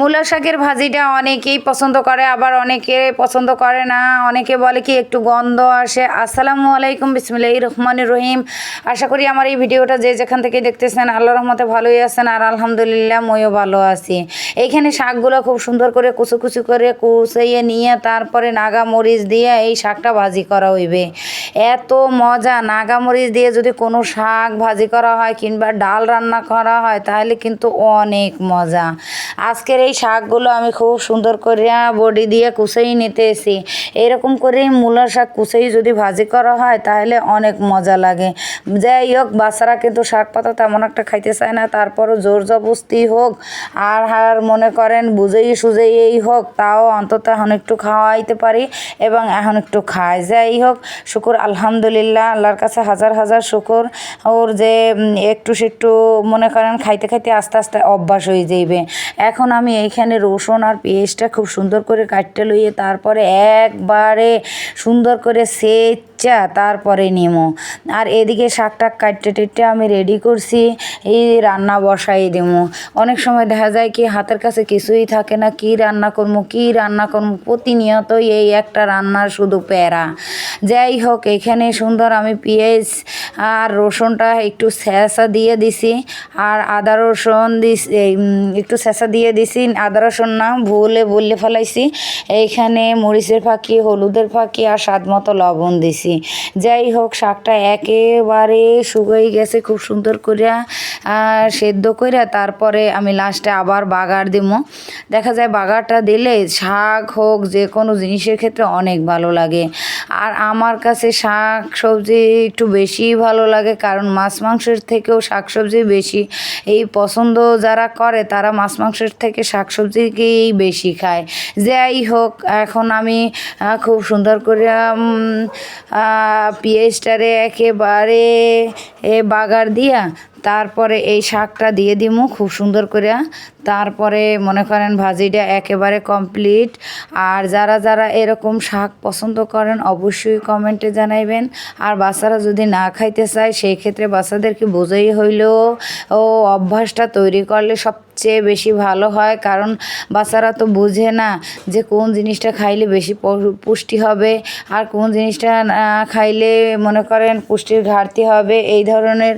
মূলা শাকের ভাজিটা অনেকেই পছন্দ করে, আবার অনেকে পছন্দ করে না। অনেকে বলে কি একটু গন্ধ আসে। আসসালামু আলাইকুম বিসমিল্লাহ রহমান রহিম। আশা করি আমার এই ভিডিওটা যে যেখান থেকে দেখতেছেন আল্লাহ রহমতে ভালোই আছেন আর আলহামদুলিল্লাহ ময়ও ভালো আছি। এইখানে শাকগুলো খুব সুন্দর করে কুচু কুচু করে কুচাইয়ে নিয়ে তারপরে নাগা মরিচ দিয়ে এই শাকটা ভাজি করা হইবে। এত মজা! নাগা মরিচ দিয়ে যদি কোনো শাক ভাজি করা হয় কিংবা ডাল রান্না করা হয়, তাহলে কিন্তু অনেক মজা। আজকের এই শাকগুলো আমি খুব সুন্দর করে বডি দিয়ে কুচাই নিতে এসি এরকম করে মূলা শাক কুচাই যদি ভাজি করা হয়, তাহলে অনেক মজা লাগে। যাই হোক, বাচ্চারা কিন্তু শাক পাতা তেমন একটা খাইতে চায় না। তারপরও জোর জবস্তি হোক, আর আর মনে করেন বুঝেই সুঝেই হোক, তাও অন্তত এখন একটু খাওয়াইতে পারি এবং এখন একটু খায় যাই হোক, শুকুর, আলহামদুলিল্লাহ, আল্লাহর কাছে হাজার হাজার শুকুর। ওর যে একটু সেটু মনে করেন খাইতে খাইতে আস্তে আস্তে অভ্যাস হয়ে যাইবে। এখন আমি এইখানে রসুন আর পেঁয়াজটা খুব সুন্দর করে কাটতে লইয়ে তারপরে একবারে সুন্দর করে সেচা তারপরে নিমো। আর এদিকে শাক টাক কাটতে টেটে আমি রেডি করছি, এই রান্না বসাই দেবো। অনেক সময় দেখা যায় কি হাতের কাছে কিছুই থাকে না, কি রান্না করব, কি রান্না করব, প্রতিনিয়তই এই একটা রান্নার শুধু প্যারা। যাই হোক, এখানে সুন্দর আমি পেঁয়াজ আর রসুনটা একটু স্যাঁচা দিয়ে দিছি, আর আদা রসুন দিস একটু স্যাঁচা দিয়ে দিছি, আদা রসুন না, ভুলে বললে ফেলাইছি। এইখানে মরিচের ফাঁকি, হলুদের ফাঁকি আর স্বাদ মতো লবণ দিছি। যাই হোক, শাকটা একেবারে শুকাই গেছে খুব সুন্দর করিয়া সেদ্ধ কইরা, তারপরে আমি লাস্টে আবার বাগার দিব দেখা যায় বাগারটা দিলে শাক হোক যে কোনো জিনিসের ক্ষেত্রে অনেক ভালো লাগে। আর আমার কাছে শাক সবজি একটু বেশি ভালো লাগে, কারণ মাছ মাংসের থেকেও শাক সবজি বেশি। এই পছন্দ যারা করে, তারা মাছ মাংসের থেকে শাক সবজিকেই বেশি খায়। যাই হোক, এখন আমি খুব সুন্দর করে পেঁয়াজটারে একেবারে এ বাগার দিয়া তারপরে এই শাকটা দিয়ে দিমু খুব সুন্দর করে। তারপরে মনে করেন ভাজিটা একেবারে কমপ্লিট আর যারা যারা এরকম শাক পছন্দ করেন অবশ্যই কমেন্টে জানাইবেন। আর বাচ্চারা যদি না খাইতে চায়, সেই ক্ষেত্রে বাচ্চাদেরকে বোঝাই হইলেও ও অভ্যাসটা তৈরি করলে সবচেয়ে বেশি ভালো হয়। কারণ বাচ্চারা তো বুঝে না যে কোন জিনিসটা খাইলে বেশি পুষ্টি হবে, আর কোন জিনিসটা খাইলে মনে করেন পুষ্টির ঘাটতি হবে। এই ধরনের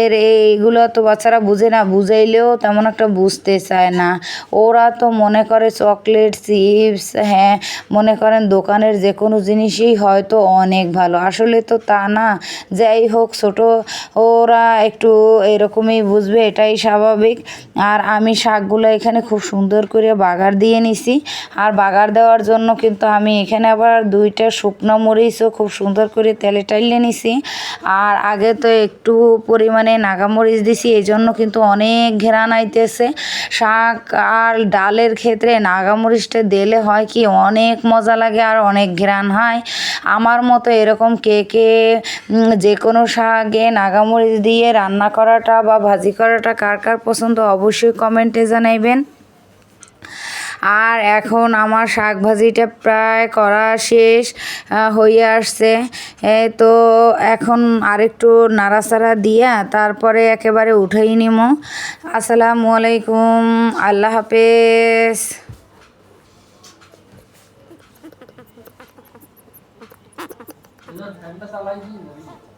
এর এইগুলো তো বাচ্চারা বুঝে না, বুঝাইলেও তেমন একটা বুঝতে চায় না। ওরা তো মনে করে চকলেট, চিপস হ্যাঁ মনে করেন দোকানের যে কোনো জিনিসই হয়তো অনেক ভালো। আসলে তো তা না, যাই হোক, ছোট ওরা একটু এরকমই বুঝবে, এটাই স্বাভাবিক। আর আমি শাকগুলো এখানে খুব সুন্দর করে বাগার দিয়ে নিছি। আর বাগার দেওয়ার জন্য কিন্তু আমি এখানে আবার দুইটা শুকনো মরিচও খুব সুন্দর করে তেলে টাইলে নিছি। আর আগে তো একটু পরিমাণে নাগামরিচ দিছি এই জন্য কিন্তু অনেক ঘেরান আইতেছে। শাক আর ডালের ক্ষেত্রে নাগামরিচটা দিলে হয় কি অনেক মজা লাগে আর অনেক ঘেরান হয়। আমার মতো এরকম কে কে যে কোনো শাকে নাগামরিচ দিয়ে রান্না করাটা বা ভাজি করাটা কার কার পছন্দ অবশ্যই কমেন্টে জানাইবেন। আর এখন আমার শাক ভাজিটা প্রায় করা শেষ হয়ে আসছে। তো এখন আরেকটু নাড়াচাড়া দিয়া তারপরে একেবারে উঠেই নিব আসসালামু আলাইকুম, আল্লাহ হাফেজ। চালাই দিই